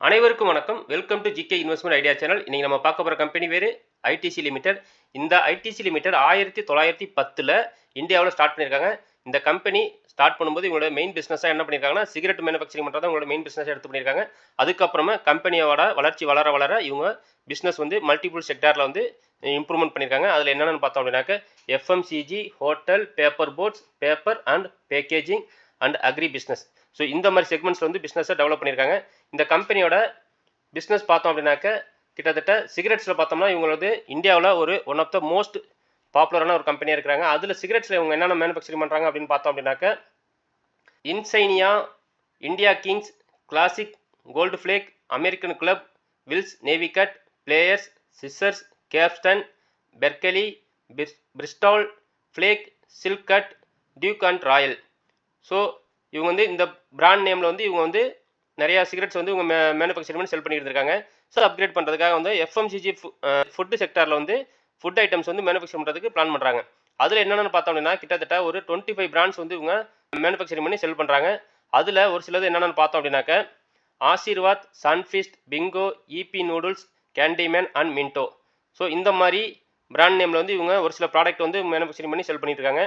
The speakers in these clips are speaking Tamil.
அனைவருக்கும் வணக்கம். Welcome to GK investment idea channel இன்னைக்கு நம்ம பார்க்க போகிற கம்பெனி வேறு ஐடிசி லிமிடெட் இந்த ஐடிசி லிமிடெட் ஆயிரத்தி தொள்ளாயிரத்தி பத்தில் இந்தியாவில் ஸ்டார்ட் பண்ணியிருக்காங்க. இந்த கம்பெனி ஸ்டார்ட் பண்ணும்போது இவங்களோட மெயின் பிஸ்னஸாக என்ன பண்ணியிருக்காங்கன்னா சிகரெட் மேனுஃபேக்சரிங் பண்ணுறது உங்களோட மெயின் பிஸ்னஸ் எடுத்து பண்ணியிருக்காங்க. அதுக்கப்புறமா கம்பெனியோட வளர்ச்சி வளர வளர இவங்க பிஸ்னஸ் வந்து மல்டிபிள் செக்டாரில் வந்து இம்ப்ரூவ்மெண்ட் பண்ணியிருக்காங்க. அதில் என்னென்னு பார்த்தோம் அப்படின்னாக்க FMCG hotel paper boards paper and packaging and agri business so இந்த மாதிரி செக்மெண்ட்ஸ் வந்து பிஸ்னஸை டெவலப் பண்ணியிருக்காங்க. இந்த கம்பெனியோட பிஸ்னஸ் பார்த்தோம் அப்படின்னாக்க கிட்டத்தட்ட சிகரெட்ஸில் பார்த்தோம்னா இவங்களது இந்தியாவில் ஒரு ஒன் ஆஃப் த மோஸ்ட் பாப்புலரான ஒரு கம்பெனியாக இருக்கிறாங்க. அதில் சிகரெட்ஸில் இவங்க என்னென்ன மேனுஃபேக்சரிங் பண்ணுறாங்க அப்படின்னு பார்த்தோம் அப்படின்னாக்க Insignia India Kings Classic Gold Flake American Club Wills Navy Cut Players Scissors Capstan Berkeley Bristol Flake Silk Cut Duke and Royal so இவங்க வந்து இந்த பிராண்ட் நேமில் வந்து இவங்க வந்து நிறையா சிகரெட்ஸ் வந்து இவங்க மே மேனுஃபேக்சரிங் பண்ணி செல் பண்ணிட்டு இருக்காங்க ஸோ அப்கிரேட் பண்ணுறதுக்காக வந்து எஃப்எம்சிஜி ஃபுட்டு செக்டாரில் வந்து ஃபுட் ஐட்டம்ஸ் வந்து மேனுஃபேக்சர் பண்ணுறதுக்கு பிளான் பண்ணுறாங்க அதில் என்னென்னு பார்த்தோம் அப்படின்னா கிட்டத்தட்ட ஒரு டுவெண்ட்டி ஃபைவ் பிராண்ட்ஸ் வந்து இவங்க மேனுஃபேக்சரிங் பண்ணி செல் பண்ணுறாங்க அதில் ஒரு சிலது என்னென்னு பார்த்தோம் அப்படின்னாக்க Aashirvaad Sunfeast Bingo Yippee noodles Candyman and Minto so இந்த மாதிரி பிராண்ட் நேமில் வந்து இவங்க ஒரு சில ப்ராடக்ட் வந்து மேனுஃபேக்சரிங் பண்ணி செல் பண்ணிட்டு இருக்காங்க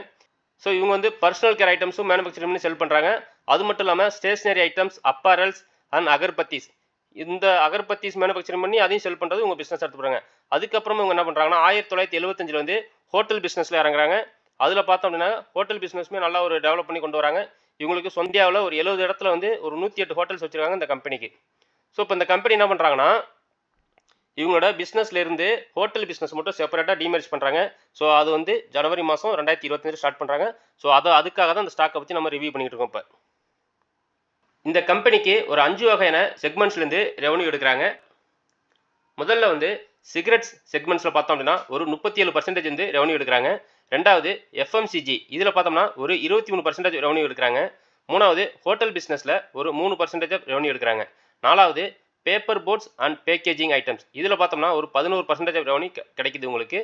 ஸோ இவங்க வந்து பர்சனல் கேர் ஐட்டம்ஸும் மேனுஃபேக்சரிங் பண்ணி செல் பண்ணுறாங்க அது மட்டும் இல்லாமல் stationery items apparels and agarbattis இந்த அகர்பத்திஸ் மேனுஃபேக்சரிங் பண்ணி அதையும் செல் பண்ணுறது உங்கள் பிஸ்னஸ் எடுத்து போகிறாங்க அதுக்கப்புறம் இவங்க என்ன பண்ணுறாங்கன்னா ஆயிரத்தி தொள்ளாயிரத்தி எழுபத்தஞ்சில் வந்து ஹோட்டல் பிஸ்னஸில் இறங்குறாங்க. அதில் பார்த்தோம் அப்படின்னா ஹோட்டல் பிஸ்னஸுமே நல்லா ஒரு டெவலப் பண்ணி கொண்டு வராங்க. இவங்களுக்கு சொந்தியாவில் ஒரு எழுபது இடத்துல வந்து ஒரு நூற்றி எட்டு ஹோட்டல்ஸ் வச்சுருக்காங்க இந்த கம்பெனிக்கு ஸோ இப்போ இந்த கம்பெனி என்ன பண்ணுறாங்கன்னா இவங்களோட பிஸ்னஸ்லேருந்து ஹோட்டல் பிஸ்னஸ் மட்டும் செப்பரேட்டாக டிமேரேஜ் பண்ணுறாங்க ஸோ அது வந்து ஜனவரி மாதம் ரெண்டாயிரத்தி இருபத்தஞ்சு ஸ்டார்ட் பண்ணுறாங்க ஸோ அதை அதுக்காக தான் அந்த ஸ்டாக்கை பற்றி நம்ம ரிவ்யூ பண்ணிட்டு இருக்கோம் இப்போ. இந்த கம்பெனிக்கு ஒரு அஞ்சு வகையான செக்மெண்ட்ஸ்லேருந்து ரெவன்யூ எடுக்கிறாங்க. முதல்ல வந்து சிகரெட்ஸ் செக்மெண்ட்ஸில் பார்த்தோம் அப்படின்னா ஒரு முப்பத்தி ஏழு பர்சன்டேஜ் வந்து ரெவன்யூ எடுக்கிறாங்க. ரெண்டாவது எஃப்எம்சிஜி இதில் பார்த்தோம்னா ஒரு இருபத்தி மூணு பர்சன்டேஜ் ரெவன்யூ எடுக்கிறாங்க. மூணாவது ஹோட்டல் பிஸ்னஸில் ஒரு மூணு பர்சன்டேஜ் ரெவன்யூ எடுக்கிறாங்க. நாலாவது paper boards and packaging items இதில் பார்த்தோம்னா ஒரு பதினோரு பர்சன்டேஜ் ரெவன்யூ கிடைக்குது உங்களுக்கு.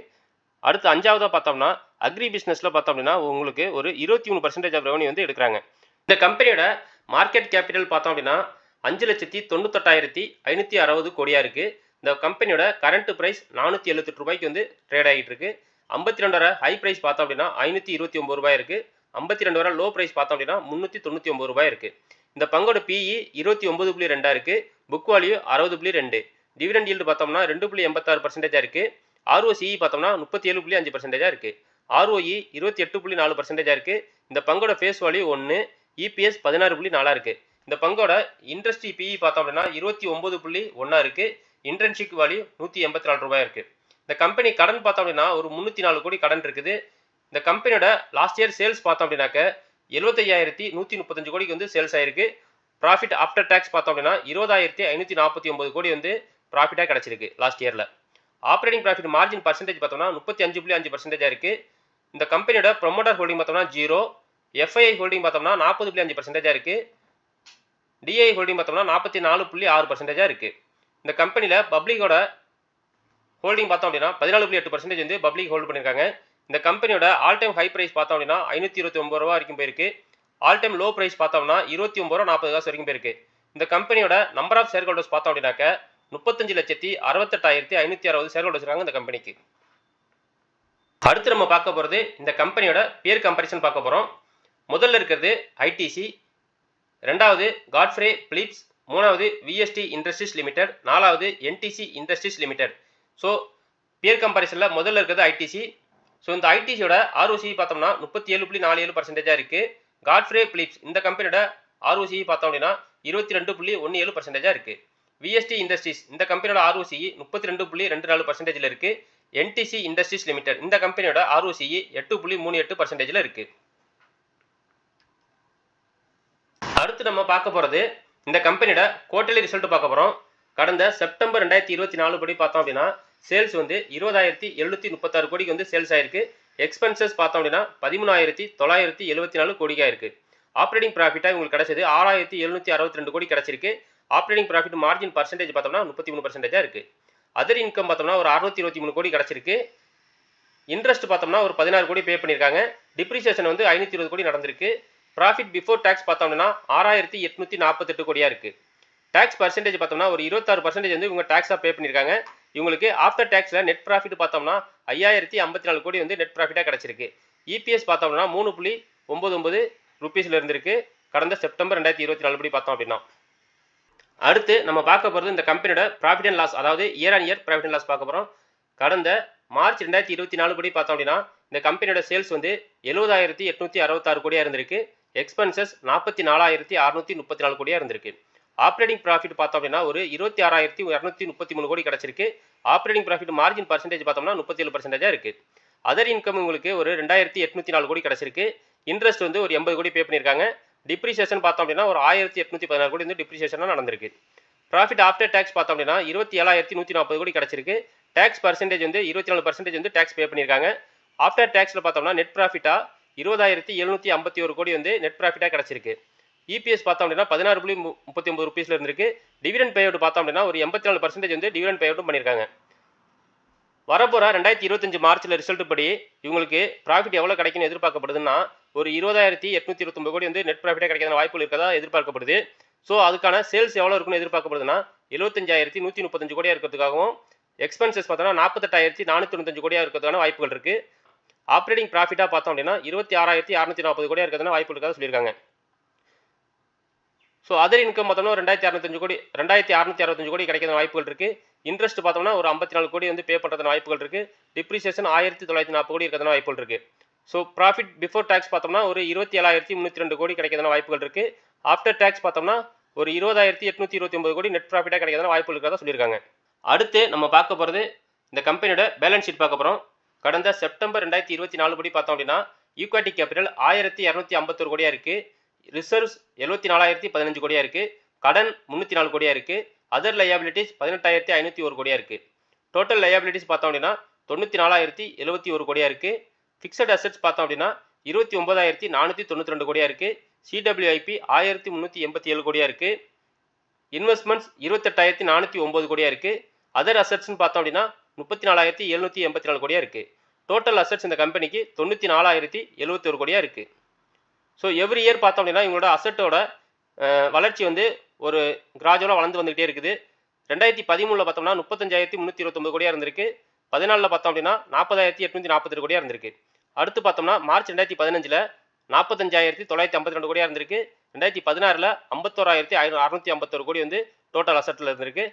அடுத்து அஞ்சாவதாக பார்த்தோம்னா அக்ரி பிஸ்னஸில் பார்த்தோம் அப்படின்னா உங்களுக்கு ஒரு இருபத்தி மூணு பர்சன்டேஜ் ஆஃப் ரெவன்யூ வந்து எடுக்கிறாங்க. இந்த கம்பெனியோட மார்க்கெட் கேபிட்டல் பார்த்தோம் அப்படின்னா அஞ்சு லட்சத்தி தொண்ணூத்தெட்டாயிரத்தி ஐநூற்றி அறுபது கோடியாக இருக்குது இந்த கம்பெனியோட கரண்ட் ப்ரைஸ் நானூற்றி எழுபத்தெட்டு ரூபாய்க்கு வந்து ட்ரேட் ஆகிட்டு இருக்கு. ஐம்பத்தி ரெண்டு ஹை ப்ரைஸ் பார்த்தோம் அப்படின்னா ஐநூற்றி இருபத்தி ஒம்பது ரூபாய் இருக்குது ஐம்பத்தி ரெண்டு வரை லோ ப்ரைஸ் பார்த்தோம் அப்படின்னா முந்நூற்றி தொண்ணூற்றி ஒம்பது ரூபாய் இருக்குது இந்த பங்கோட பிஇ இருபத்தி ஒன்பது புள்ளி ரெண்டாக இருக்குது புக் வேல்யூ அறுபது புள்ளி ரெண்டு. டிவிடெண்ட் ஈல்டு பார்த்தோம்னா ரெண்டு புள்ளி எண்பத்தாறு பர்சன்டேஜாக இருக்குது ஆர்ஓசிஇ பார்த்தோம்னா முப்பத்தி ஏழு புள்ளி அஞ்சு பர்சன்டேஜாக இருக்குது ஆர்ஓஇ இருபத்தி எட்டு புள்ளி நாலு பர்சன்டேஜாக இருக்குது இந்த பங்கோட ஃபேஸ் வேல்யூ ஒன்று இபிஎஸ் பதினாறு புள்ளி நாலாக இருக்குது இந்த பங்கோட இண்டஸ்ட்ரி பிஇ பார்த்தோம் அப்படின்னா இருபத்தி ஒம்பது புள்ளி ஒன்றா இருக்குது இன்டர்ன்ஷிப் வேல்யூ நூற்றி எண்பத்தி நாலு ரூபாய் இருக்குது இந்த கம்பெனி கடன் பார்த்தோம் அப்படின்னா ஒரு முந்நூற்றி நாலு கோடி கடன் இருக்குது. இந்த கம்பெனியோட லாஸ்ட் இயர் சேல்ஸ் பார்த்தோம் அப்படின்னாக்க எழுபத்தையாயிரத்தி நூற்றி முப்பத்தஞ்சு கோடிக்கு வந்து சேல்ஸ் ஆயிருக்கு. ப்ராஃபிட் ஆஃப்டர் டேக்ஸ் பார்த்தோம் அப்படின்னா இருபதாயிரத்தி ஐநூற்றி நாற்பத்தி ஒம்பது கோடி வந்து ப்ராஃபிட்டாக கிடச்சிருக்கு லாஸ்ட் இயரில் ஆப்ரேட்டிங் ப்ராஃபிட் மார்ஜின் பர்சன்டேஜ் பார்த்தோம்னா முப்பத்தி அஞ்சு புள்ளி அஞ்சு பர்சன்டேஜாக இருக்குது இந்த கம்பெனியோட ப்ரொமோட்டர் ஹோல்டிங் பார்த்தோம்னா ஜீரோ எஃப்ஐஐ ஹோல்டிங் பார்த்தோம்னா நாற்பது புள்ளி அஞ்சு பர்சன்டேஜாக இருக்குது டிஐ ஹோல்டிங் பார்த்தோம்னா நாற்பத்தி நாலு புள்ளி ஆறு பர்சன்டேஜாக இருக்குது இந்த கம்பெனியில் பப்ளிக்கோட ஹோல்டிங் பார்த்தோம் அப்படின்னா பதினாலு புள்ளி எட்டு பர்சன்டேஜ் வந்து பப்ளிக் ஹோல்டு பண்ணியிருக்காங்க இந்த கம்பெனியோட ஆல் டைம் ஹை ப்ரைஸ் பார்த்தோம் அப்படின்னா ஐநூற்றி இருபத்தி ஒம்பது ரூபா வரைக்கும் போயிருக்கு. ஆல் டைம் லோ ப்ரைஸ் பார்த்தோம்னா இருபத்தி ஒம்பது ரூபா நாற்பது காசு வரைக்கும் போயிருக்கு. இந்த கம்பெனியோட நம்பர் ஆஃப் ஷேர் ஹோல்டர்ஸ் பார்த்தோம் அப்படின்னாக்க முப்பத்தஞ்சு லட்சத்தி அறுபத்தெட்டாயிரத்தி ஐநூற்றி அறுபது ஷேர் ஹோல்டர்ஸ் இருக்காங்க இந்த கம்பெனிக்கு அடுத்து நம்ம பார்க்க போகிறது இந்த கம்பெனியோட பியர் கம்பரிசன் பார்க்க போகிறோம் முதல்ல இருக்கிறது ஐடிசி ரெண்டாவது காட்ஃப்ரே பிலிப்ஸ் மூணாவது விஎஸ்டி இண்டஸ்ட்ரீஸ் லிமிடெட் நாலாவது NTC industries limited so peer கம்பாரிசனில் முதல்ல இருக்கிறது ஐடிசி ஸோ இந்த ஐடிசியோட ஆர்ஓசி பார்த்தோம்னா முப்பத்தி ஏழு புள்ளி நாலு ஏழு பர்சன்டேஜாக இருக்குது காட்ஃப்ரே பிலிப்ஸ் இந்த கம்பெனியோட ஆர்ஓசி பார்த்தோம் அப்படின்னா இருபத்தி ரெண்டு புள்ளி ஒன்று ஏழு பர்சன்டேஜாக இருக்குது விஎஸ்டி இண்டஸ்ட்ரீஸ் இந்த கம்பெனியோட ஆர்ஓசி முப்பத்தி ரெண்டு புள்ளி ரெண்டு நாலு பர்சன்டேஜில் இருக்குது என்டிசி இண்டஸ்ட்ரீஸ் லிமிடெட் இந்த கம்பெனியோட ஆர்ஓசி எட்டு புள்ளி மூணு எட்டு பர்சன்டேஜில் இருக்குது அடுத்து நம்ம பார்க்க போகிறது இந்த கம்பெனியோட குவார்டர்லி ரிசல்ட் பார்க்க போகிறோம் கடந்த செப்டம்பர் ரெண்டாயிரத்தி இருபத்தி நாலு படி பார்த்தோம் அப்படின்னா சேல்ஸ் வந்து இருபதாயிரத்தி எழுநூற்றி முப்பத்தாறு கோடிக்கு வந்து சேல்ஸ் ஆயிருக்கு. எக்ஸ்பென்சஸ் பார்த்தோம் அப்படின்னா பதிமூணாயிரத்தி தொள்ளாயிரத்தி எழுபத்தி நாலு கோடிக்காக இருக்குது ஆப்ரேட்டிங் ப்ராஃபிட்டாக உங்களுக்கு கிடைச்சது ஆறாயிரத்தி எழுநூற்றி அறுபத்தி ரெண்டு கோடி கிடச்சிருக்கு. ஆப்ரேட்டிங் ப்ராஃபிட் மார்ஜின் பர்சன்டேஜ் பார்த்தோம்னா முப்பத்தி மூணு பர்சன்டேஜாக இருக்குது அதர் இன்கம் பார்த்தோம்னா ஒரு அறுநூத்தி இருபத்தி மூணு கோடி கிடச்சிருக்கு. இன்ட்ரெஸ்ட் பார்த்தோம்னா ஒரு பதினாறு கோடி பே பண்ணியிருக்காங்க. டிப்ரிசியேஷன் வந்து ஐநூற்றி இருபது கோடி நடந்திருக்கு. ப்ராஃபிட் பிஃபோர் டேக்ஸ் பார்த்தோம்னா ஆறாயிரத்தி எட்நூற்றி நாற்பத்தெட்டு கோடியாக இருக்குது டேக்ஸ் பர்சன்டேஜ் பார்த்தோம்னா ஒரு இருபத்தாறு பர்சன்டேஜ் வந்து இவங்க டேக்ஸாக பே பண்ணியிருக்காங்க. இவங்களுக்கு ஆஃப்டர் டேக்ஸில் நெட் ப்ராஃபிட் பார்த்தோம்னா ஐயாயிரத்தி ஐம்பத்தி நாலு கோடி வந்து நெட் ப்ராஃபிட்டாக கிடச்சிருக்கு. இபிஎஸ் பார்த்தோம்னா மூணு புள்ளி ஒம்பது ஒம்பது ருபீஸில் இருந்திருக்கு. கடந்த செப்டம்பர் ரெண்டாயிரத்தி இருபத்தி நாலு படி பார்த்தோம் அப்படின்னா. அடுத்து நம்ம பார்க்க போகிறது இந்த கம்பெனியோட ப்ராஃபிட் அண்ட் லாஸ் அதாவது year on year profit and loss பார்க்க போகிறோம் கடந்த மார்ச் ரெண்டாயிரத்தி இருபத்தி நாலு படி பார்த்தோம் அப்படின்னா இந்த கம்பெனியோட சேல்ஸ் வந்து எழுபதாயிரத்தி எட்நூற்றி அறுபத்தாறு கோடியாக இருந்திருக்கு. எக்ஸ்பென்சஸ் நாற்பத்தி நாலாயிரத்தி அறுநூற்றி முப்பத்தி நாலு கோடியாக இருந்திருக்கு. ஆப்ரேட்டிங் ப்ராஃபிட் பார்த்தோம் அப்படின்னா ஒரு இருபத்தி ஆறாயிரத்தி இரநூத்தி முப்பத்தி மூணு கோடி கிடச்சிருக்கு. ஆப்ரேட்டிங் ப்ராஃபிட் மார்ஜின் பர்சன்டேஜ் பார்த்தோம்னா முப்பத்தி ஏழு பர்சன்டேஜாக இருக்குது அதர் இன்கம் உங்களுக்கு ஒரு ரெண்டாயிரத்தி எட்நூற்றி நாலு கோடி கிடச்சிருக்கு. இன்ட்ரெஸ்ட் வந்து ஒரு எண்பது கோடி பே பண்ணியிருக்காங்க. டிப்ரிசியேஷன் பார்த்தோம் அப்படின்னா ஒரு ஆயிரத்தி எட்நூற்றி பதினாறு கோடி வந்து டிப்ரிசியேஷனாக நடந்திருக்கு. ப்ராஃபிட் ஆஃப்டர் டேக்ஸ் பார்த்தோம் அப்படின்னா இருபத்தி ஏழாயிரத்தி நூற்றி நாற்பது கோடி கிடச்சிருக்கு. டேக்ஸ் பர்சன்டேஜ் வந்து இருபத்தி நாலு பர்சன்டேஜ் வந்து டேக்ஸ் பே பண்ணியிருக்காங்க. ஆஃப்டர் டேக்ஸில் பார்த்தோம்னா நெட் ப்ராஃபிட்டாக இருபதாயிரத்தி எழுநூற்றி ஐம்பத்தி ஒரு கோடி வந்து நெட் ப்ராஃபிட்டாக கிடச்சிருக்கு. இபிஎஸ் பார்த்தோம் அப்படின்னா பதினாறு புள்ளி முப்பத்தி ஒன்பது ருபீஸில் இருந்திருக்கு. டிவிடன் பே அவுட் பார்த்தோம் அப்படின்னா ஒரு எண்பத்தி நாலு பர்சன்டேஜ் வந்து டிவிடன் பே அவுட்டும் பண்ணியிருக்காங்க. வரப்போகிற ரெண்டாயிரத்தி இருபத்தஞ்சு மார்ச்சில் ரிசல்ட் படி இவங்களுக்கு ப்ராஃபிட் எவ்வளோ கிடைக்கும்னு எதிர்பார்க்கப்படுதுன்னா ஒரு இருபதாயிரத்தி எட்நூற்றி இருபத்தொம்பது கோடி வந்து நெட் ப்ராஃபிட்டாக கிடைக்கிற வாய்ப்புகள் இருக்கதா எதிர்பார்க்கப்படுது. ஸோ அதுக்கான சேல்ஸ் எவ்வளோ இருக்குன்னு எதிர்பார்க்கப்படுதுன்னா எழுபத்தஞ்சாயிரத்தி நூற்றி முப்பத்தஞ்சு கோடியாக இருக்கிறதுக்காகவும் எக்ஸ்பென்சஸ் பார்த்தோம்னா நாற்பத்தெட்டாயிரத்தி நானூற்றி தொண்ணூத்தஞ்சு கோடியாக இருக்கிறதுக்கான வாய்ப்புகள் இருக்குது ஆப்ரேட்டிங் ப்ராஃபிட்டாக பார்த்தோம் அப்படின்னா இருபத்தி ஆறாயிரத்தி அறுநூற்றி நாற்பது கோடியாக இருக்கிறதுனா வாய்ப்பு இருக்கதா சொல்லியிருக்காங்க. ஸோ அதர் இன்கம் பார்த்தோம்னா ரெண்டாயிரத்தி அறுநூத்தஞ்சு கோடி ரெண்டாயிரத்தி அறுநூத்தி அறுபத்தஞ்சு கோடி கிடைக்கிற வாய்ப்புகள் இருக்குது இன்ட்ரெஸ்ட் பார்த்தோம்னா ஒரு ஐம்பத்தி நாலு கோடி வந்து பே பண்ணுறதுன வாய்ப்புகள் இருக்குது டிப்ரிசியேஷன் ஆயிரத்தி தொள்ளாயிரத்தி நாற்பது கோடி இருக்கிறதுன வாய்ப்புகள் இருக்குது ஸோ ப்ராஃபிட் பிஃபோர் டேக்ஸ் பார்த்தோம்னா ஒரு இருபத்தி ஏழாயிரத்தி முந்நூற்றி ரெண்டு கோடி கிடைக்கிறதுன வாய்ப்புகள் இருக்குது ஆஃப்டர் டேக்ஸ் பார்த்தோம்னா ஒரு இருபதாயிரத்தி எட்நூத்தி இருபத்தி ஒன்பது கோடி நெட் ப்ராஃபிட்டாக கிடைக்கிறதுன வாய்ப்புகள் இருக்கிறதா சொல்லியிருக்காங்க. அடுத்து நம்ம பார்க்க போகிறது இந்த கம்பெனியோட பேலன்ஸ் ஷீட் பார்க்க போகிறோம் கடந்த செப்டம்பர் ரெண்டாயிரத்தி இருபத்தி நாலு படி பார்த்தோம் அப்படின்னா ஈக்வாட்டி கேபிட்டல் ஆயிரத்தி இரநூத்தி ஐம்பத்தொரு கோடியாக இருக்குது ரிசர்வ்ஸ் எழுபத்தி நாலாயிரத்தி பதினஞ்சு கோடியாக இருக்குது கடன் முந்நூற்றி நாலு கோடியாக இருக்குது அதர் லயபிலிட்டிஸ் பதினெட்டாயிரத்தி ஐநூற்றி ஒரு கோடியாக இருக்குது டோட்டல் லயபிலிட்டிஸ் பார்த்தோம் அப்படின்னா தொண்ணூற்றி நாலாயிரத்தி எழுபத்தி ஒரு கோடியாக இருக்குது ஃபிக்ஸட் அசெட்ஸ் பார்த்தோம் அப்படின்னா இருபத்தி ஒன்பதாயிரத்தி நானூற்றி தொண்ணூற்றி ரெண்டு கோடியாக இருக்குது சிடபிள்யூஐபி ஆயிரத்தி முந்நூற்றி எண்பத்தி ஏழு கோடியாக இருக்குது இன்வெஸ்ட்மெண்ட்ஸ் இருபத்தெட்டாயிரத்தி நானூற்றி ஒம்பது கோடியாக இருக்குது அதர் அசெட்ஸ்னு பார்த்தோம் அப்படின்னா முப்பத்தி நாலாயிரத்தி எழுநூற்றி எண்பத்தி நாலு கோடியாக இருக்குது டோட்டல் அசெட்ஸ் இந்த கம்பெனிக்கு தொண்ணூற்றி நாலாயிரத்தி எழுபத்தி ஒரு கோடியாக இருக்குது ஸோ எவ்ரி இயர் பார்த்தோம் அப்படின்னா இவங்களோட அசட்டோட வளர்ச்சி வந்து ஒரு கிராஜுவலாக வளர்ந்து வந்துகிட்டே இருக்குது. ரெண்டாயிரத்தி பதிமூணில் பார்த்தோம்னா முப்பத்தஞ்சாயிரத்தி முந்நூற்றி இருபத்தொம்பது கோடியாக இருந்திருக்கு. பதினாலில் பார்த்தோம் அப்படின்னா நாற்பதாயிரத்தி எட்நூற்றி நாற்பத்தெட்டு கோடியாக இருந்திருக்கு. அடுத்து பார்த்தோம்னா மார்ச் ரெண்டாயிரத்தி பதினஞ்சில் நாற்பத்தஞ்சாயிரத்தி தொள்ளாயிரத்தி ஐம்பத்தி ரெண்டு கோடியாக இருந்திருக்கு. ரெண்டாயிரத்தி பதினாறில் ஐம்பத்தோராயிரத்தி ஐநூறு அறுநூத்தி ஐம்பத்தொரு கோடி வந்து டோட்டல் அசட்டில் இருந்திருக்கு.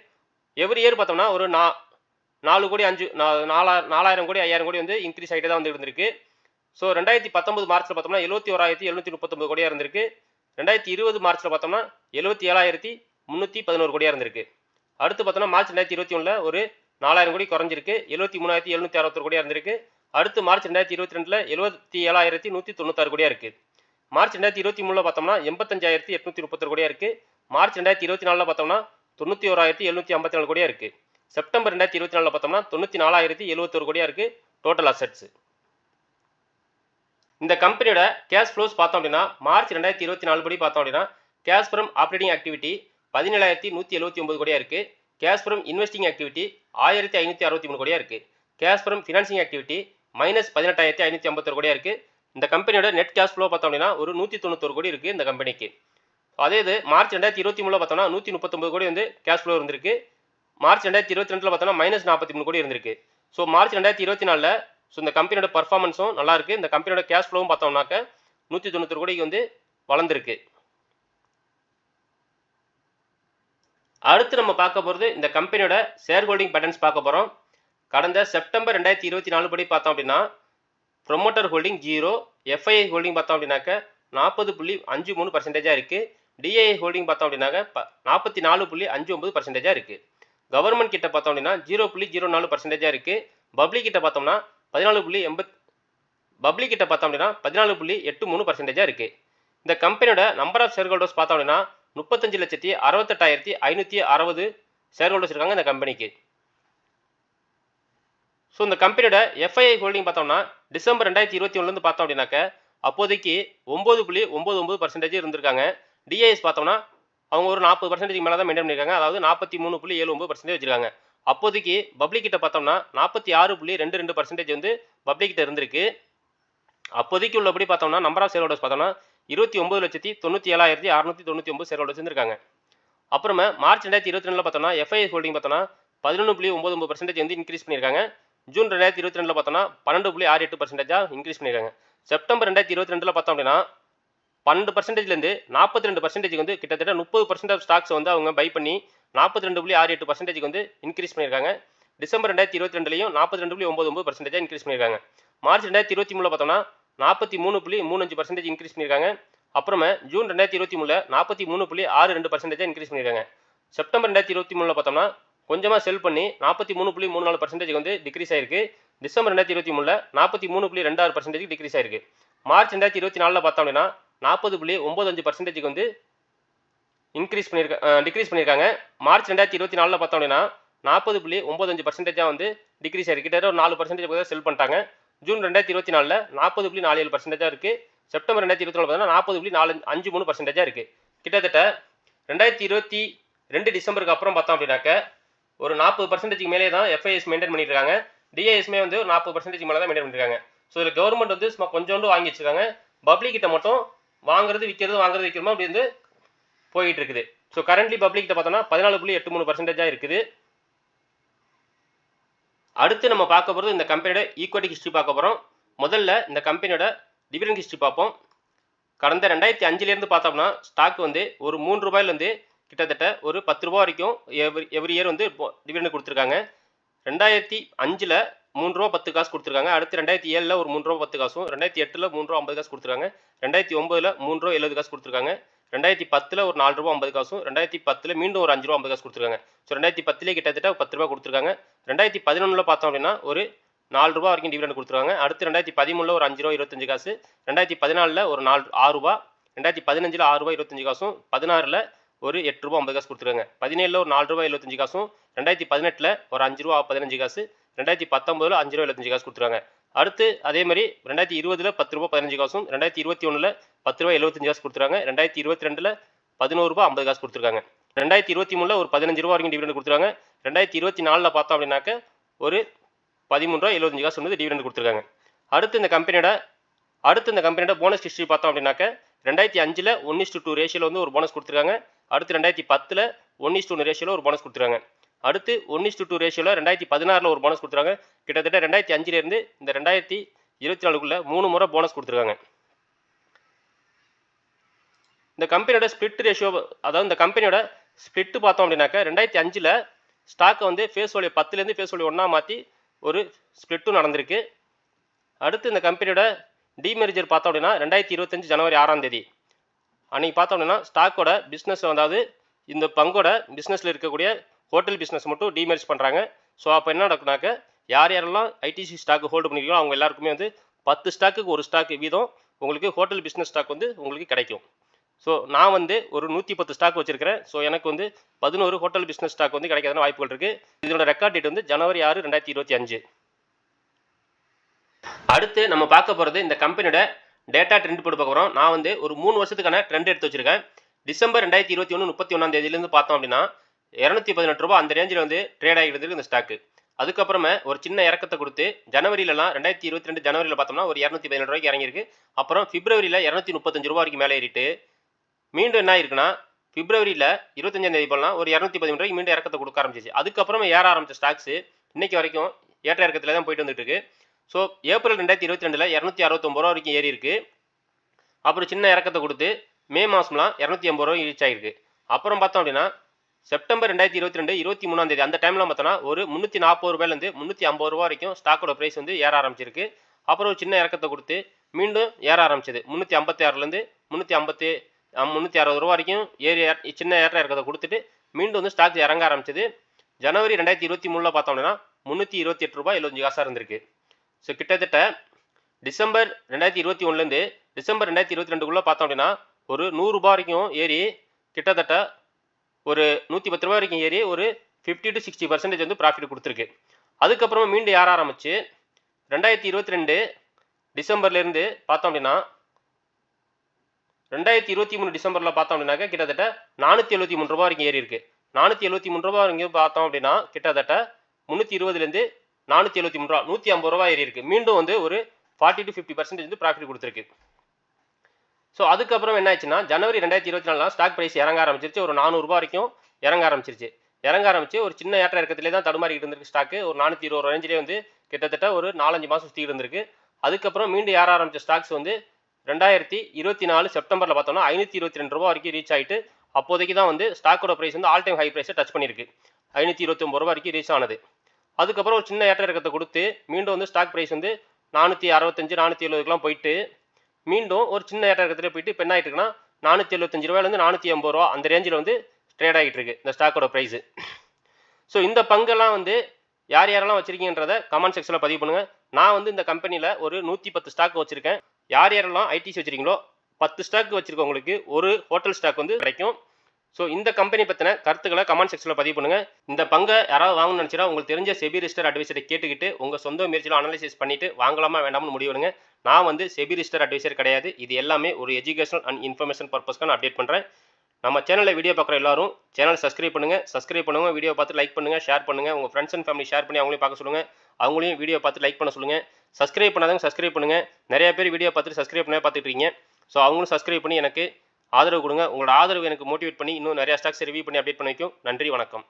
எவ்ரி இயர் பார்த்தோம்னா ஒரு நா நாலு கோடி அஞ்சு நாலா நாலாயிரம் கோடி ஐயாயிரம் கோடி வந்து இன்க்ரீஸ் ஆகிட்டே தான் வந்து இருந்திருக்கு. ஸோ ரெண்டாயிரத்தி பத்தொம்பது மார்ச்சில் பார்த்தோம்னா எழுபத்தி ஓராயிரத்தி எழுநூற்றி முப்பத்தொம்பது கோடியாக இருந்திருக்கு. ரெண்டாயிரத்தி இருபது மார்ச்சில் பார்த்தோம்னா எழுபத்தி ஏழாயிரத்தி முந்நூற்றி பதினோரு கோடியாக இருந்திருக்கு. அடுத்து பார்த்தோம்னா மார்ச் ரெண்டாயிரத்தி இருபத்தி ஒன்றில் ஒரு நாலாயிரம் கோடி குறைஞ்சிருக்கு. எழுபத்தி மூணாயிரத்தி எழுநூற்றி அறுபத்தொரு கோடியாக இருந்திருக்கு. அடுத்து மார்ச் ரெண்டாயிரத்தி இருபத்தி ரெண்டில் எழுபத்தி ஏழாயிரத்தி நூற்றி தொண்ணூத்தாறு கோடியாக இருக்குது மார்ச் ரெண்டாயிரத்தி இருபத்தி மூணில் பார்த்தோம்னா எண்பத்தஞ்சாயிரத்தி எட்நூற்றி முப்பத்தொரு கோடியாக இருக்குது மார்ச் ரெண்டாயிரத்தி இருபத்தி நாலில் பார்த்தோம்னா தொண்ணூற்றி ஓராயிரத்தி எழுநூற்றி ஐம்பத்தி நாலு கோடியாக இருக்குது செப்டம்பர் ரெண்டாயிரத்தி இருபத்தி நாலில் பார்த்தோம்னா தொண்ணூற்றி நாலாயிரத்தி எழுபத்தொரு கோடியாக இருக்குது டோட்டல் அசெட்ஸ் இந்த கம்பெனியோட கேஷ் ஃப்ளோஸ் பார்த்தோம் அப்படின்னா மார்ச் ரெண்டாயிரத்தி இருபத்தி நாலு படி பார்த்தோம் அப்படின்னா கேஷ் ஃப்ரம் ஆப்ரேட்டிங் ஆக்டிவிட்டி பதினேழாயிரத்தி நூற்றி எழுபத்தி ஒன்பது கோடியாக இருக்குது கேஷ் ஃப்ரம் இன்வெஸ்டிங் ஆக்டிவிட்டி ஆயிரத்தி ஐநூற்றி அறுபத்தி மூணு கோடியாக இருக்குது cash from financing activity minus பதினெட்டாயிரத்தி ஐநூற்றி ஐம்பத்தொரு கோடியாக இருக்குது இந்த கம்பெனியோட நெட் கேஷ் ஃப்ளோ பார்த்தோம் அப்படின்னா ஒரு நூற்றி தொண்ணூத்தொரு கோடி இருக்குது இந்த கம்பெனிக்கு அதே இது மார்ச் ரெண்டாயிரத்தி இருபத்தி மூணில் பார்த்தோம்னா நூற்றி முப்பத்தொம்பது கோடி வந்து கேஷ் ஃப்ளோ இருந்திருக்கு. மார்ச் ரெண்டாயிரத்தி இருபத்தி ரெண்டில் பார்த்தோம்னா மைனஸ் நாற்பத்தி மூணு கோடி இருந்திருக்கு. ஸோ மார்ச் ரெண்டாயிரத்தி இருபத்தி நாலில் ஸோ இந்த கம்பெனியோட பர்ஃபார்மன்ஸும் நல்லா இருக்குது இந்த கம்பெனியோட கேஷ் ஃப்ளோவும் பார்த்தோம்னாக்க நூற்றி தொண்ணூத்தொரு கோடிக்கு வந்து வளர்ந்துருக்கு. அடுத்து நம்ம பார்க்க போகிறது இந்த கம்பெனியோட ஷேர் ஹோல்டிங் பேட்டர்ன்ஸ் பார்க்க போகிறோம் கடந்த செப்டம்பர் ரெண்டாயிரத்தி இருபத்தி நாலு படி பார்த்தோம் அப்படின்னா promoter holding zero FII holding பார்த்தோம் அப்படின்னாக்க நாற்பது புள்ளி அஞ்சு மூணு பர்சன்டேஜாக இருக்குது டிஐஐ ஹோல்டிங் பார்த்தோம் அப்படின்னாக்க ப நாற்பத்தி நாலு புள்ளி அஞ்சு ஒம்பது பர்சன்டேஜாக இருக்குது கவர்மெண்ட் கிட்ட பார்த்தோம் அப்படின்னா ஜீரோ புள்ளி ஜீரோ நாலு பர்சன்டேஜாக இருக்குது பப்ளிக் கிட்ட பார்த்தோம்னா பதினாலு புள்ளி எண்பத் பப்ளிக் கிட்ட பார்த்தோம் அப்படின்னா பதினாலு புள்ளி எட்டு மூணு பர்சன்டேஜாக இருக்குது இந்த கம்பெனியோட நம்பர் ஆஃப் ஷேர் ஹோல்டர்ஸ் பார்த்தோம் அப்படின்னா முப்பத்தஞ்சு லட்சத்தி அறுபத்தெட்டாயிரத்தி ஐநூற்றி அறுபது ஷேர் ஹோல்டர்ஸ் இருக்காங்க இந்த கம்பெனிக்கு. ஸோ இந்த கம்பெனியோட எஃப்ஐஐ ஹோல்டிங் பார்த்தோம்னா டிசம்பர் ரெண்டாயிரத்தி இருபத்தி ஒன்றுலேருந்து பார்த்தோம் அப்படின்னாக்க அப்போதைக்கு ஒம்பது புள்ளி ஒம்பது ஒம்பது பர்சன்டேஜ் இருந்திருக்காங்க. டிஐஎஸ் பார்த்தோம்னா அவங்க ஒரு நாற்பது பர்சன்டேஜ் மேலே தான் மெயின்டைன் பண்ணியிருக்காங்க அதாவது நாற்பத்தி மூணு புள்ளி ஏழு ஒம்பது பர்சன்டேஜ் வச்சிருக்காங்க. அப்போதைக்கு பப்ளிக் கிட்ட பார்த்தோம்னா நாற்பத்தி ஆறு புள்ளி ரெண்டு ரெண்டு பர்சன்டேஜ் வந்து பப்ளிக் கிட்ட இருந்திருக்கு. அப்போதைக்கு உள்ளபடி பார்த்தோம்னா நம்பர் ஆஃப் ஷேர் ஹோல்டர்ஸ் பார்த்தோம்னா இருபத்தி ஒம்பது லட்சத்தி தொண்ணூற்றி ஏழாயிரத்தி அறுநூத்தி தொண்ணூற்றி ஒம்பது ஷேர் ஹோல்டர்ஸ் இருந்திருக்காங்க. அப்புறமா மார்ச் ரெண்டாயிரத்தி இருபத்தி ரெண்டில் பார்த்தோம்னா எஃப்ஐஎஸ் ஹோல்டிங் பார்த்தோம்னா பதினொன்று புள்ளி ஒம்பது ஒம்பது பர்சன்டேஜ் வந்து இன்க்ரீஸ் பண்ணியிருக்காங்க. ஜூன் ரெண்டாயிரத்தி இருபத்தி ரெண்டில் பார்த்தோம்னா பன்னெண்டு புள்ளி ஆறு எட்டு பர்சன்டேஜாக இன்க்ரீஸ் பண்ணியிருக்காங்க. செப்டம்பர் ரெண்டாயிரத்தி இருபத்தி ரெண்டில் பார்த்தோம் அப்படின்னா பன்னெண்டு பர்சன்டேஜ்லேருந்து நாற்பத்தி ரெண்டு பர்சன்டேஜ் வந்து கிட்டத்தட்ட முப்பது பர்சன்ட் ஆஃப் ஸ்டாக்ஸ் வந்து அவங்க பை பண்ணி நாற்பத்தி ரெண்டு புள்ளி ஆறு எட்டு பர்சன்டேஜ் வந்து இன்க்ரீஸ் பண்ணியிருக்காங்க. டிசம்பர் ரெண்டாயிரத்தி இருபத்தி ரெண்டுலையும் நாற்பத்தி ரெண்டு புள்ளி ஒம்பது ஒம்பது பர்சன்டேஜாக இன்க்ரீஸ் பண்ணியிருக்காங்க. மார்ச் ரெண்டாயிரத்தி இருபத்தி மூணில் பார்த்தோம்னா நாற்பத்தி மூணு புள்ளி மூணு அஞ்சு பர்சன்டேஜ் இன்க்ரீஸ் பண்ணியிருக்காங்க. அப்புறமா ஜூன் ரெண்டாயிரத்தி இருபத்தி மூணில் நாற்பத்தி மூணு புள்ளி ஆறு ரெண்டு பர்சன்டேஜாக இன்க்ரீஸ் பண்ணியிருக்காங்க. செப்டம்பர் ரெண்டாயிரத்தி இருபத்தி மூணில் பார்த்தோம்னா கொஞ்சமாக செல் பண்ணி நாற்பத்தி மூணு புள்ளி மூணு நாலு பர்சன்டேஜ் வந்து டிக்ரீஸ் ஆயிருக்கு. டிசம்பர் ரெண்டாயிரத்தி இருபத்தி மூணில் நாற்பத்தி மூணு புள்ளி ரெண்டாறு பர்சன்டேஜ் டிக்ரீஸ் ஆயிருக்கு. மார்ச் ரெண்டாயிரத்தி இருபத்தி நாலில் பார்த்தோம் அப்படின்னா நாற்பது புள்ளி ஒம்பது அஞ்சு பர்சன்டேஜுக்கு வந்து இன்க்ரீஸ் பண்ணியிருக்க டிக்ரீஸ் பண்ணியிருக்காங்க மார்ச் ரெண்டாயிரத்தி இருபத்தி நாலில் பார்த்தோம் அப்படின்னா நாற்பது புள்ளி ஒம்பதஞ்சு பர்சன்டேஜாக வந்து டிக்ரீஸ் ஆயிருக்கு. கிட்டத்தட்ட ஒரு நாலு பர்சன்டேஜ் கூட செல் பண்ணிட்டாங்க. ஜூன் ரெண்டாயிரத்தி இருபத்தி நாலில் நாற்பது புள்ளி நாலு ஏழு பர்சன்டேஜாக இருக்குது செப்டம்பர் ரெண்டாயிரத்தி இருபத்தி நாலு பார்த்தீங்கன்னா நாற்பது புள்ளி நாலு அஞ்சு மூணு பர்சன்டேஜாக இருக்குது கிட்டத்தட்ட ரெண்டாயிரத்தி இருபத்தி ரெண்டு டிசம்பருக்கு அப்புறம் பார்த்தோம் அப்படின்னாக்க ஒரு நாற்பது பர்சன்டேஜ்க்கு மேலே தான் எஃப்ஐஎஸ் மெயின்டைன் பண்ணியிருக்காங்க டிஐஎஸ்மே வந்து ஒரு நாற்பது பர்சன்டேஜ் மேலே தான் மெயின்டைன் பண்ணியிருக்காங்க ஸோ இதில் கவர்மெண்ட் வந்து சும்மா கொஞ்சோண்டு வாங்கி வச்சிருக்காங்க. பப்ளிக் கிட்ட மட்டும் வாங்குறது விற்கிறது வாங்குறது விற்கிறோமா அப்படி வந்து போயிட்டு இருக்குது ஸோ கரண்ட்லி பப்ளிக் கிட்ட பார்த்தோம்னா பதினாலு புள்ளி எட்டு மூணு பர்சன்டேஜாக இருக்குது. அடுத்து நம்ம பார்க்க போகிறது இந்த கம்பெனியோட ஈக்விட்டி ஹிஸ்ட்ரி பார்க்க போகிறோம் முதல்ல இந்த கம்பெனியோட டிவிடன் ஹிஸ்ட்ரி பார்ப்போம். கடந்த ரெண்டாயிரத்தி அஞ்சுலேருந்து பார்த்தோம்னா ஸ்டாக் வந்து ஒரு மூணு ரூபாயிலேருந்து கிட்டத்தட்ட ஒரு பத்து ரூபா வரைக்கும் எவ்ரி எவ்ரி இயர் வந்து டிவிடன் கொடுத்துருக்காங்க. ரெண்டாயிரத்தி அஞ்சில் மூணு ரூபா பத்து காசு கொடுத்துருக்காங்க. அடுத்து ரெண்டாயிரத்தி ஏழில் ஒரு மூணு ரூபா பத்து காசும் ரெண்டாயிரத்தி எட்டில் மூணு ரூபா ஐம்பது காசு கொடுத்துருக்காங்க. ரெண்டாயிரத்தி ஒம்பதில் மூணு ரூபா எழுபது காசு கொடுத்துருக்காங்க. ரெண்டாயிரத்தி பத்தில் ஒரு நாலு ரூபா ஐம்பது காசும் ரெண்டாயிரத்தி பத்தில் மீண்டும் ஒரு அஞ்சு ரூபா ஐம்பது காசு கொடுத்துருக்காங்க. ஸோ ரெண்டாயிரத்தி பத்துலேயே கிட்டத்தட்ட பத்து ரூபா கொடுத்துருக்காங்க. ரெண்டாயிரத்தி பதினொன்றில் பார்த்தோம் அப்படின்னா ஒரு நாலு ரூபா வரைக்கும் டிவிடெண்ட் கொடுத்துருக்காங்க. அடுத்து ரெண்டாயிரத்தி பதிமூணில் ஒரு அஞ்சு ரூபா இருபத்தஞ்சு காசு ரெண்டாயிரத்தி பதினாலில் ஒரு நாலு ஆறு ரூபா ரெண்டாயிரத்தி பதினஞ்சில் ஆறு ரூபா இருபத்தஞ்சு காசும் பதினாறில் ஒரு எட்டு ரூபா ஐம்பது காசு கொடுத்துருக்காங்க. பதினேழில் ஒரு நாலு ரூபா எழுபத்தஞ்சு காசும் ரெண்டாயிரத்தி பதினெட்டில் ஒரு அஞ்சு ரூபா பதினஞ்சு காசு ரெண்டாயிரத்தி பத்தொம்போதில் அஞ்சு ரூபா எழுபத்தஞ்சு காசு கொடுத்துருக்காங்க. அடுத்து அதே மாதிரி ரெண்டாயிரத்தி இருபதில் பத்து ரூபா பதினஞ்சு காசும் ரெண்டாயிரத்தி இருபத்தி ஒன்றில் பத்து ரூபா எழுபத்தஞ்சு காசு கொடுத்துருக்காங்க. ரெண்டாயிரத்தி இருபத்தி ரெண்டில் பதினோரு ரூபா ஐம்பது காசு கொடுத்துருக்காங்க. ரெண்டாயிரத்தி இருபத்தி மூணில் ஒரு பதினஞ்சு ரூபா வரைக்கும் டிவிடெண்ட் கொடுத்துருக்காங்க. ரெண்டாயிரத்தி இருபத்தி நாலில் பார்த்தோம் அப்படின்னாக்க ஒரு பதிமூணு ரூபா எழுபத்தஞ்சு காசு வந்து டிவிடெண்ட் கொடுத்துருக்காங்க. அடுத்து இந்த கம்பெனியோட அடுத்து இந்த கம்பெனியோட போனஸ் ஹிஸ்ட்ரி பார்த்தோம் அப்படின்னாக்க ரெண்டாயிரத்தி அஞ்சில் ஒன் இஸ்டு டூ ரேஷியோவில் வந்து ஒரு போனஸ் கொடுத்துருக்காங்க. அடுத்து ரெண்டாயிரத்தி பத்தில் ஒன் இஸ்டு ஒன்று ரேஷியோவில் ஒரு போனஸ் கொடுத்துருக்காங்க. அடுத்து ஒன் இஸ்டு டூ ரேஷியோவில் ரெண்டாயிரத்தி பதினாறில் ஒரு போனஸ் கொடுத்துருக்காங்க. கிட்டத்தட்ட ரெண்டாயிரத்தி அஞ்சுலேருந்து இந்த ரெண்டாயிரத்தி இருபத்தி நாலுக்குள்ளே மூணு முறை போனஸ் கொடுத்துருக்காங்க. இந்த கம்பெனியோட ஸ்பிளிட் ரேஷியோ அதாவது இந்த கம்பெனியோட ஸ்பிளிட் பார்த்தோம் அப்படின்னாக்கா ரெண்டாயிரத்தி அஞ்சில் ஸ்டாக்கை வந்து ஃபேஸ் வேல்யூ பத்துலேருந்து ஃபேஸ் வேல்யூ ஒன்றா மாற்றி ஒரு ஸ்பிளிட்டும் நடந்திருக்கு. அடுத்து இந்த கம்பெனியோட டிமெர்ஜர் பார்த்தோம் அப்படின்னா ரெண்டாயிரத்தி இருபத்தஞ்சு ஜனவரி ஆறாம் தேதி. அன்றைக்கி பார்த்தோம் அப்படின்னா ஸ்டாக்கோட பிஸ்னஸ் அதாவது இந்த பங்கோட பிஸ்னஸில் இருக்கக்கூடிய ஹோட்டல் பிஸ்னஸ் மட்டும் டிமெர்ஜ் பண்ணுறாங்க ஸோ அப்போ என்ன நடக்குனாக்க யார் யாரெல்லாம் ஐடிசி ஸ்டாக் ஹோல்டு பண்ணிருக்கோ அவங்க எல்லாருக்குமே வந்து பத்து ஸ்டாக்குக்கு ஒரு ஸ்டாக் வீதம் உங்களுக்கு ஹோட்டல் பிஸ்னஸ் ஸ்டாக் வந்து உங்களுக்கு கிடைக்கும். ஸோ நான் வந்து ஒரு நூற்றி பத்து ஸ்டாக் வச்சிருக்கிறேன். ஸோ எனக்கு வந்து பதினோரு ஹோட்டல் பிஸ்னஸ் ஸ்டாக் வந்து கிடைக்காத வாய்ப்புகள் இருக்குது இதோட ரெக்கார்ட் டேட் வந்து ஜனவரி ஆறு ரெண்டாயிரத்தி இருபத்தி அஞ்சு. அடுத்து நம்ம பார்க்க போகிறது இந்த கம்பெனியோட டேட்டா ட்ரெண்ட் போட்டு பார்க்க போகிறோம் நான் வந்து ஒரு மூணு வருஷத்துக்கான ட்ரெண்ட் எடுத்து வச்சிருக்கேன். டிசம்பர் ரெண்டாயிரத்தி இருபத்தி ஒன்று முப்பத்தி ஒன்றாம் தேதியிலேருந்து பார்த்தோம் அப்படின்னா இரநூத்தி பதினெட்டு ரூபா அந்த ரேஞ்சில் வந்து ட்ரேட் ஆகிட்டு இருக்கு இந்த ஸ்டாக்கு அதுக்கப்புறமே ஒரு சின்ன இறக்கத்தை கொடுத்து ஜனவரியிலலாம் ரெண்டாயிரத்தி இருபத்தி ரெண்டு ஜனவரியில் பார்த்தோம்னா ஒரு இரநூத்தி பதினெட்டு ரூபாய்க்கு இறங்கியிருக்கு. அப்புறம் பிப்ரவரியில் இரநூத்தி முப்பத்தஞ்சு ரூபா வரைக்கும் மேலே ஏறிட்டு மீண்டும் என்ன ஆயிருக்குன்னா பிப்ரவரியில் இருபத்தஞ்சாம் தேதி போலாம் ஒரு இரநூத்தி பதிமூணு ரூபாய்க்கு மீண்டும் இறக்கத்தை கொடுக்க ஆரம்பிச்சிச்சு. அதுக்கப்புறமே ஏற ஆரம்பிச்ச ஸ்டாக்ஸ் இன்னைக்கு வரைக்கும் ஏற்ற இறக்கத்தில் தான் போயிட்டு வந்துட்டு இருக்கு. ஸோ ஏப்ரல் ரெண்டாயிரத்தி இருபத்தி ரெண்டில் இரநூத்தி அறுபத்தொம்பது ரூபா வரைக்கும் ஏறி இருக்கு அப்புறம் சின்ன இறக்கத்தை கொடுத்து மே மாதம்லாம் இரநூத்தி ஐம்பது ரூபா ரீச் ஆகிருக்கு அப்புறம் பார்த்தோம் அப்படின்னா செப்டம்பர் ரெண்டாயிரத்தி இருபத்தி ரெண்டு இருபத்தி மூணாம் தேதி அந்த டைம்ல பார்த்தோன்னா ஒரு முந்நூற்றி நாற்பது ரூபாயிலேருந்து முந்நூற்றி ஐம்பது ரூபா வரைக்கும் ஸ்டாக்கோட ப்ரைஸ் வந்து ஏற ஆரம்பிச்சிருக்கு. அப்புறம் ஒரு சின்ன இறக்கத்தை கொடுத்து மீண்டும் ஏற ஆரம்பிச்சது. முந்நூற்றி ஐம்பத்தி ஆறுலேருந்து முந்நூற்றி ஐம்பத்தி முந்நூற்றி அறுபது ரூபா வரைக்கும் ஏறி சின்ன ஏற்ற இறக்கத்தை கொடுத்துட்டு மீண்டும் வந்து ஸ்டாக் இறங்க ஆரம்பிச்சது. ஜனவரி ரெண்டாயிரத்தி இருபத்தி மூணில் பார்த்தோம் அப்படின்னா முந்நூற்றி இருபத்தி எட்டு ரூபாய் எழுபஞ்சு காசாக இருந்திருக்கு. ஸோ கிட்டத்தட்ட டிசம்பர் ரெண்டாயிரத்தி இருபத்தி ஒன்றுலேருந்து டிசம்பர் ரெண்டாயிரத்தி இருபத்தி ரெண்டுக்குள்ளே பார்த்தோம் அப்படின்னா ஒரு நூறுரூபா வரைக்கும் ஏறி கிட்டத்தட்ட ஒரு நூற்றி பத்து ரூபா வரைக்கும் ஏறி ஒரு ஃபிஃப்டி டு சிக்ஸ்டி பர்சன்டேஜ் வந்து ப்ராஃபிட் கொடுத்துருக்கு. அதுக்கப்புறமா மீண்டும் ஏற ஆரம்பிச்சு? ரெண்டாயிரத்தி இருபத்தி ரெண்டு டிசம்பர்லேருந்து பார்த்தோம் அப்படின்னா ரெண்டாயிரத்தி இருபத்தி மூணு டிசம்பரில் பார்த்தோம் அப்படின்னாக்க கிட்டத்தட்ட நானூற்றி எழுபத்தி மூணு ரூபா வரைக்கும் ஏறி இருக்கு. நானூற்றி எழுபத்தி மூணு ரூபா வரைக்கும் பார்த்தோம் அப்படின்னா கிட்டத்தட்ட முந்நூற்றி இருபதுலேருந்து நானூற்றி எழுபத்தி மூணு ரூபா நூற்றி ஐம்பது ரூபா ஏறி இருக்கு. மீண்டும் வந்து ஒரு ஃபார்ட்டி டு ஃபிஃப்டி பர்சன்டேஜ் வந்து ப்ராஃபிட் கொடுத்துருக்கு. ஸோ அதுக்கப்புறம் என்ன ஆச்சுன்னா ஜனவரி ரெண்டாயிரத்தி இருபத்தி நாலாம் ஸ்டாக் ப்ரைஸ் இறங்க ஆரம்பிச்சிருச்சு. ஒரு நானூறுரூவா வரைக்கும் இறங்க ஆரம்பிச்சிருச்சு. இறங்க ஆரம்பிச்சு ஒரு சின்ன ஏற்ற இறக்கத்திலே தான் தடுமாறிக்கிட்டு இருந்திருக்கு ஸ்டாக்கு ஒரு நானூற்றி இருபது ரேஞ்சிலே வந்து கிட்டத்தட்ட ஒரு நாலஞ்சு மாதம் சுற்றிட்டு இருந்திருக்கு. அதுக்கப்புறம் மீண்டும் ஏற ஆரம்பிச்ச ஸ்டாக்ஸ் வந்து ரெண்டாயிரத்தி இருபத்தி நாலு செப்டம்பரில் பார்த்தோம்னா ஐநூற்றி இருபத்தி ரெண்டு ரூபா வரைக்கும் ரீச் ஆகிட்டு அப்போதைக்கு தான் வந்து ஸ்டாக்கோட ப்ரைஸ் வந்து ஆல் டைம் ஹை ப்ரைஸை டச் பண்ணியிருக்கு. ஐநூற்றி இருபத்தி ஒம்பது ரூபா வரைக்கும் ரீச் ஆனது. அதுக்கப்புறம் ஒரு சின்ன ஏற்ற இறக்கத்தை கொடுத்து மீண்டும் வந்து ஸ்டாக் ப்ரைஸ் வந்து நானூற்றி அறுபத்தஞ்சு நானூற்றி எழுபதுக்குலாம் போயிட்டு மீண்டும் ஒரு சின்ன ஏற்ற இடத்துல போயிட்டு இப்போ என்ன ஆகிட்டு இருக்குன்னா நானூற்றி எழுபத்தஞ்சு ரூபாயிலேருந்து நானூற்றி எண்பது ரூபா அந்த ரேஞ்சில் வந்து ட்ரேட் ஆகிட்டு இருக்கு இந்த ஸ்டாக்கோட ப்ரைஸு ஸோ இந்த பங்கெல்லாம் வந்து யார் யாரெல்லாம் வச்சுருக்கீங்கன்றத கமெண்ட் செக்ஷனில் பதிவு பண்ணுங்கள் நான் வந்து இந்த கம்பெனியில் ஒரு நூற்றி பத்து ஸ்டாக் வச்சுருக்கேன். யார் யாரெல்லாம் ஐடிசி வச்சிருக்கீங்களோ பத்து ஸ்டாக் வச்சுருக்கவங்களுக்கு ஒரு ஹோட்டல் ஸ்டாக் வந்து கிடைக்கும். ஸோ இந்த கம்பெனி பற்றின கருத்துக்களை கமெண்ட் செக்ஷனில் பதிவு பண்ணுங்கள் இந்த பங்கை யாராவது வாங்கணும்னு நினச்சினா உங்களுக்கு தெரிஞ்ச செபி ரிஸ்டர் அட்வைசரை கேட்டுக்கிட்டு உங்கள் சொந்த முயற்சியில் அனலைசிஸ் பண்ணிவிட்டு வாங்கலாமா வேண்டாம்னு முடிவு பண்ணுங்க நான் வந்து செபி ரிஜிஸ்டர் அட்வைசர் கிடையாது. இது எல்லாமே ஒரு எஜுகேஷனல் அண்ட் இன்ஃபர்மேஷன் பர்பஸ்க்கு நான் அப்டேட் பண்ணுறேன் நம்ம சேனலில் வீடியோ பார்க்குற எல்லாரும் சேனல் சப்ஸ்கிரைப் பண்ணுங்கள் சப்ஸ்கிரைப் பண்ணுங்கள் வீடியோ பார்த்து லைக் பண்ணுங்கள் ஷேர் பண்ணுங்கள் உங்கள் ஃப்ரெண்ட்ஸ் அண்ட் ஃபேமிலி ஷேர் பண்ணி அவங்களையும் பார்க்க சொல்லுங்கள் அவங்களையும் வீடியோ பார்த்து லைக் பண்ண சொல்லுங்கள் சப்ஸ்கிரைப் பண்ணாதவங்க சப்ஸ்கிரைப் பண்ணுங்கள் நிறைய பேர் வீடியோ பார்த்துட்டு சப்ஸ்கிரைப் பண்ண பார்த்துட்டு இருக்கீங்க. ஸோ அவங்களும் சப்ஸ்கிரைப் பண்ணி எனக்கு ஆதரவு கொடுங்க. உங்களோட ஆதரவு எனக்கு மோட்டிவேட் பண்ணி இன்னும் நிறைய ஸ்டாக்ஸ் ரிவ்யூ பண்ணி அப்டேட் பண்ணி வைக்கும். நன்றி வணக்கம்.